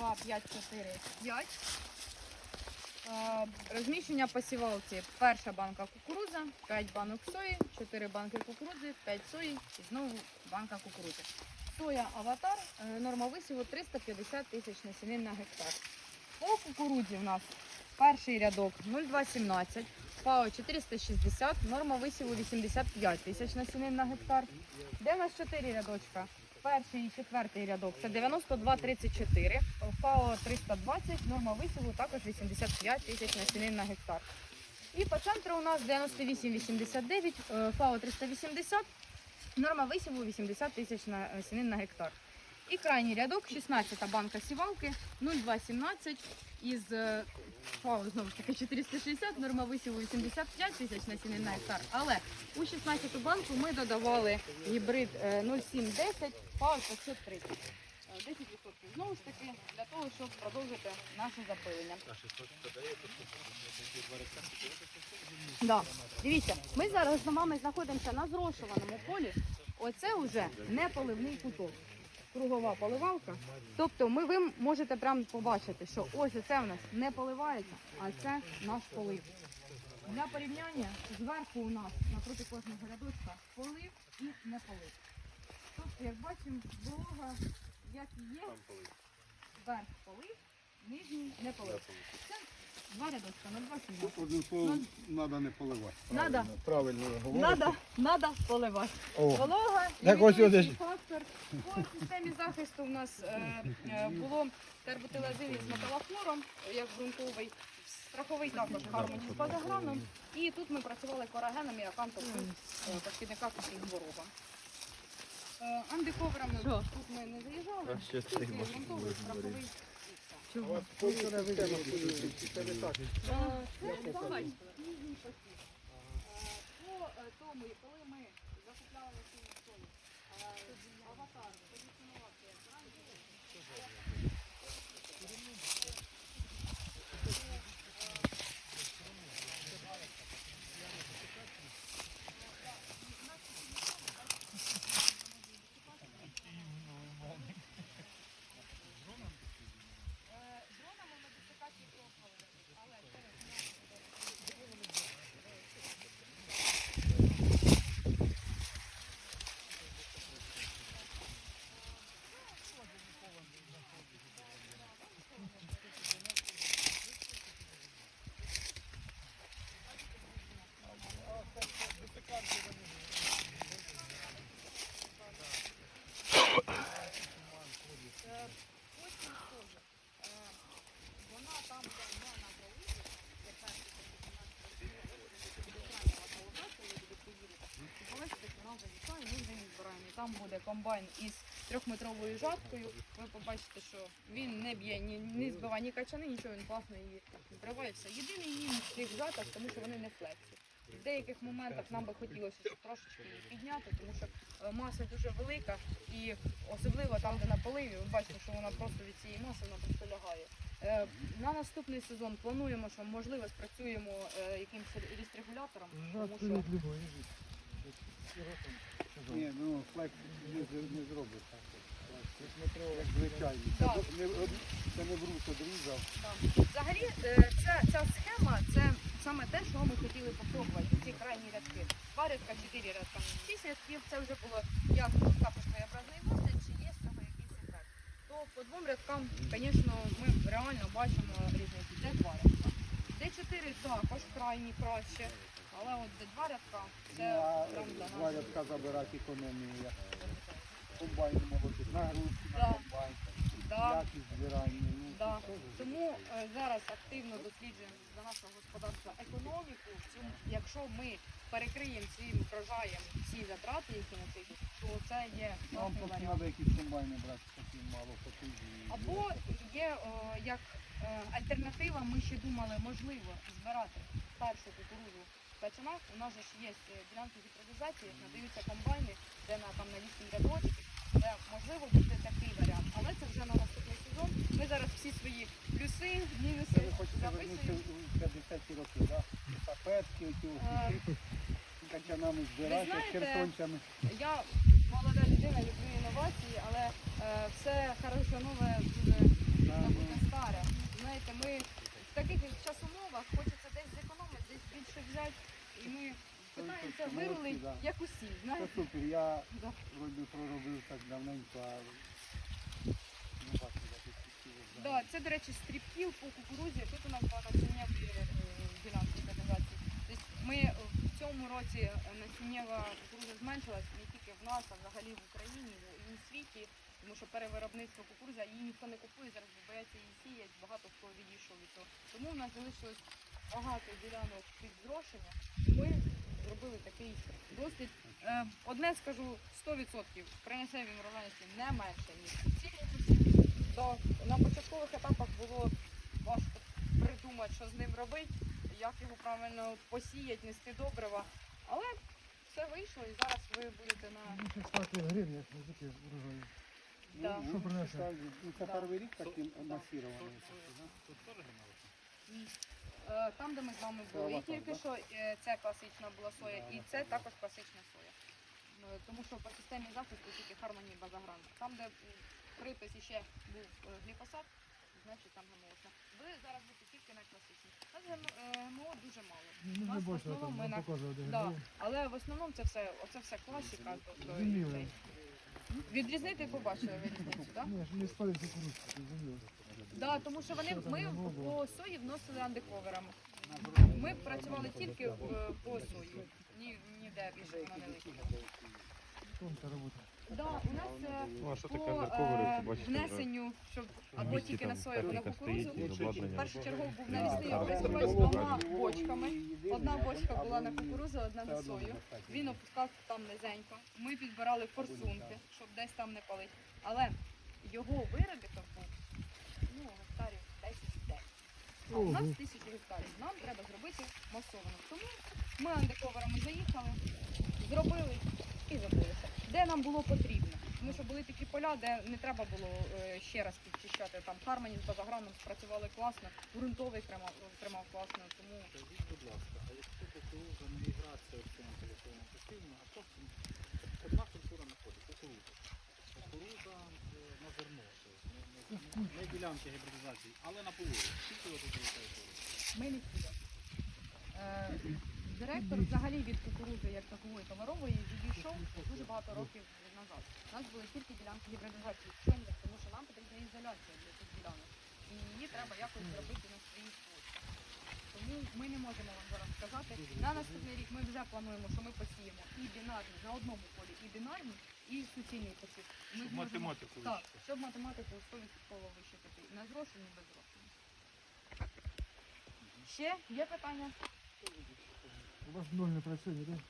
2, 5, 4, 5. Е, Розміщення по сівалці. Перша банка кукурудза, 5 банок сої, 4 банки кукурудзи, 5 сої і знову банка кукурудзи. Соя аватар, е, норма висіву 350 тисяч насінин на гектар. По кукурудзі у нас перший рядок 0,217, ФАО 460, норма висіву 85 тисяч насінин на гектар. Де у нас 4 рядочка? Перший і четвертий рядок це 92,34, ФАО 320, норма висіву також 85 тисяч насінин на гектар. І по центру у нас 98,89, е, ФАО 380, норма висіву 80 тисяч насінин на гектар. І крайній рядок, 16 банка сівалки, 0,217 із е, ФАО знову ж таки 460, норма висіву 85 тисяч насінин на гектар. Але у 16 банку ми додавали гібрид е, 0710 ФАО 530. Е, 10% знову ж таки для того, щоб продовжити наше запилення. Да. Дивіться, ми зараз з вами знаходимося на зрошуваному полі. Оце вже не поливний куток. Кругова поливалка. Тобто ми ви можете прямо побачити, що ось це у нас не поливається, а це наш полив. Для порівняння зверху у нас напроти кожного рядочка полив і не полив. Тобто, як бачимо, волога як і є, верх полив, нижній не полив. Це два рядочка на два сім'я. Одним словом, треба не поливати. Надо, Правильно говорите. надо, надо поливати. О, Волога, Так ось лімітуючий фактор. По системі захисту у нас е, е, було терботилазин із металофлором, як ґрунтовий. Страховий також гармоні з базограном. І тут ми працювали корагеном і акантовим по шкідниках і хворобам. Е, Андиковерами тут ми не заїжджали. Тільки ґрунтовий, страховий. і все. Е, Це давай. Ніжній пакет. Е, По тому, коли ми закупляли цю солі, е, аватар позиціонувався як брендовий, е, дронами модифікації пробували, але через Потім теж. е, Вона там, де не на полиці, це перший вона завітає, ми вже її там буде комбайн із трьохметровою жаткою. Ви побачите, що він не б'є, ні, не збиває ні качани, нічого, він класно її збриває. Все. Єдиний мінус цих жаток, тому що вони не флексі. В деяких моментах нам би хотілося, щоб трошечки її підняти, тому що е, маса дуже велика і особливо там, де на поливі, ви бачите, що вона просто від цієї маси вона просто лягає. Е, На наступний сезон плануємо, що можливо спрацюємо е, якимось регулятором, тому що Ні, ну флекс не, зробить. Як. Це, Так. це не одрізав. Так. Взагалі, е, ця, ця схема це саме те, що ми хотіли попробувати. Ці крайні рядки. Два рядка, чотири рядка. Шість рядків це вже було як також своєобразний досвід, чи є цього якийсь ефект. То по двом рядкам, звісно, ми реально бачимо різницю. Де два рядка. Де чотири також крайні краще. Але от де два рядка, Ну, це а прям для два нас. рядка забирати економію. як Комбайн молотить, нагрузки на Да. комбайн, Да. якість збирання. Ну, Да. це Тому е, зараз активно досліджуємо за нашого господарства економіку. Цю- Якщо ми перекриємо цим врожаєм всі затрати, які на цей рік, то це є Нам класний просто варіант. треба якісь комбайни брати, такі мало потужні. Або є о, як е, альтернатива, ми ще думали, можливо, збирати першу кукурудзу Тачанах у нас же ж є е, ділянки гідролізації, надаються комбайни, де на там на 8 рядочків, де можливо буде такий варіант. Але це вже на наступний сезон. Ми зараз всі свої плюси, мінуси записуємо. років, да? Папетки, оті е, офіси, качанами збирати. Я молода людина, люблю інновації, але е, все хороше нове буде да, старе. Знаєте, ми в таких часомовах хочеться дуже На це молодці, вирулить, да. як усі, Це знаєте. супер, я Да. вроді проробив так давненько, а не бачу, як перспективи Да, це, до речі, стрібкіл по кукурудзі. Тут у нас два насіннєві е, ділянки організації. Тобто ми е, в цьому році е, насіннєва кукурудза зменшилась не тільки в нас, а взагалі в Україні і у світі, тому що перевиробництво кукурудза, її ніхто не купує, зараз бояться її сіять, багато хто відійшов від того. Тому у нас залишилось багато ділянок під зрошення. Ми зробили такий досвід. Е, Одне скажу 100%, принесе він врожайності не менше, ніж. То на початкових етапах було важко придумати, що з ним робити, як його правильно посіяти, нести добрива. Але все вийшло і зараз ви будете на Да. Ну, Що ну, принесе? це, ну, перший рік такий Да. Е, там, де ми з вами були. І тільки що е, це класична була соя, і це також класична соя. Е, Тому що по системі захисту тільки Harmony Базагран. Там, де м, припис ще був е, гліфосат, значить там не. Ви зараз будете тільки на класичній. У нас ГМО е, ГМО дуже мало. Ну, У не нас в основному ми на Да. Але в основному це все, оце все класика. Тобто, Зрозуміло. цей. Відрізнити побачили ви різницю, так? Ні, ж не спали кукурудзу, зрозуміло. Да, тому що вони ми по сої вносили андековерами. Ми працювали тільки е, по сої. Ні, ніде більше вона не летіла. Тонка робота. Да, у нас е, Ну, а що по андерковери, е, бачите, внесенню, щоб або місті тільки на сою, або на техніка кукурудзу. Першочергово був навісний оприскувач з двома бочками. Одна бочка була на ні. кукурудзу, одна на сою. Він опускав там низенько. Ми підбирали форсунки, щоб десь там не палить. Але його виробіток був ну, гектарів 10 десь. А у нас Ого. тисячі гектарів. Нам треба зробити масовано. Тому ми андековерами заїхали, зробили і забулися. Де нам було потрібно. Тому що були такі поля, де не треба було е, ще раз підчищати. Там Хармані з базаграном спрацювали класно, ґрунтовий тримав, тримав класно, тому Скажіть, будь ласка, а якщо кукурудза не грація в цьому телефоні пасивно, а просто одна культура знаходить, кукурудза. Кукурудза е, на зерно, не, ділянки гібридизації, але на половину. Скільки ви тут ми не. Е, директор взагалі від кукурудзи як такової товарової відійшов дуже багато років назад. У нас були тільки ділянки гібридизації пшениці, тому що нам потрібна ізоляція для цих ділянок. І її треба якось зробити на своїй площі. Тому ми не можемо вам зараз сказати. На наступний рік ми вже плануємо, що ми посіємо і бінарні на одному полі, і бінарні, і суцільний посів. Ми зможемо- Математику Так, щоб математику 100% вищитати. І на зрошення, і без зрошення. Ще є питання? У вас ноль не працює, так?